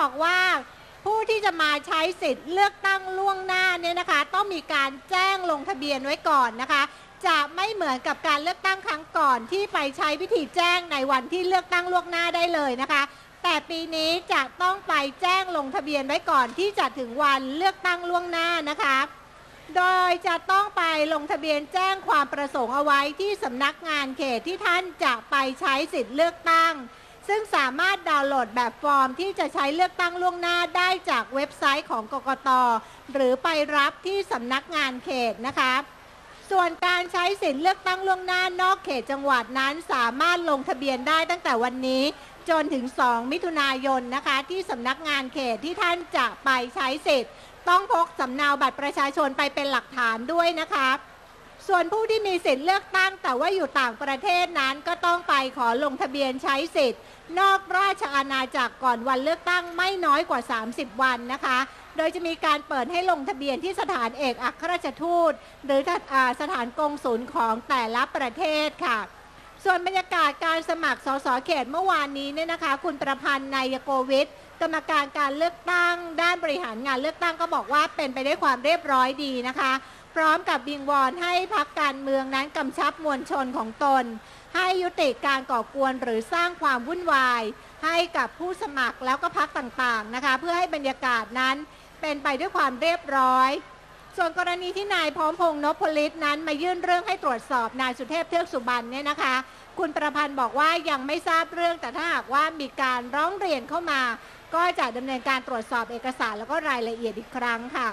บอกว่าผู้ที่จะมาใช้สิทธิ์เลือกตั้งล่วงหน้าเนี่ยนะคะ ต้องมีการแจ้งลงทะเบียนไว้ก่อนนะคะ จะไม่เหมือนกับการเลือกตั้งครั้งก่อนที่ไปใช้วิธีแจ้งในวันที่เลือกตั้งล่วงหน้าได้เลยนะคะ แต่ปีนี้จะต้องไปแจ้งลงทะเบียนไว้ก่อนที่จะถึงวันเลือกตั้งล่วงหน้านะคะ โดยจะต้องไปลงทะเบียนแจ้งความประสงค์เอาไว้ที่สำนักงานเขตที่ท่านจะไปใช้สิทธิ์เลือกตั้ง ซึ่งสามารถดาวน์โหลดแบบฟอร์มที่จะใช้เลือกตั้งล่วงหน้าได้จากเว็บไซต์ของกกต หรือไปรับที่สำนักงานเขตนะคะส่วนการใช้สิทธิ์เลือกตั้งล่วงหน้านอกเขตจังหวัดนั้นสามารถลงทะเบียนได้ตั้งแต่วันนี้ จนถึง 2 มิถุนายนนะคะ ที่สำนักงานเขตที่ท่านจะไปใช้สิทธิ์ ต้องพกสำเนาบัตรประชาชนไปเป็นหลักฐานด้วยนะคะ ส่วนผู้ที่มีสิทธิ์เลือกตั้งแต่ว่าอยู่ต่างประเทศนั้นก็ต้องไปขอลงทะเบียนใช้สิทธิ์ นอกราชอาณาจักรก่อนวันเลือกตั้งไม่น้อยกว่า 30 วันนะคะ โดยจะมีการเปิดให้ลงทะเบียนที่สถานเอกอัครราชทูต หรือสถานกงศูนย์ของแต่ละประเทศค่ะส่วนบรรยากาศการสมัครสสเขตเมื่อวานนี้เนี่ยนะคะ คุณประพันธ์นายโกวิท กรรมการการเลือกตั้ง ด้านบริหารงานเลือกตั้งก็บอกว่าเป็นไปด้วยความเรียบร้อยดีนะคะ พร้อมกับบิงวอนให้พักการเมืองนั้นกำชับมวลชนของตน ให้ยุติการก่อกวนหรือสร้างความวุ่นวาย ให้กับผู้สมัครแล้วก็พักต่างๆนะคะ เพื่อให้บรรยากาศนั้นเป็นไปด้วยความเรียบร้อย ส่วนกรณีที่นายพร้อมพงษ์นพลิตนั้นมายื่นเรื่องให้ตรวจสอบนายสุเทพเทือกสุบรรณเนี่ยนะคะ คุณประพันธ์บอกว่ายังไม่ทราบเรื่องแต่ถ้าหากว่ามีการร้องเรียนเข้ามา ก็จะดำเนินการตรวจสอบเอกสารแล้วก็รายละเอียดอีกครั้งค่ะ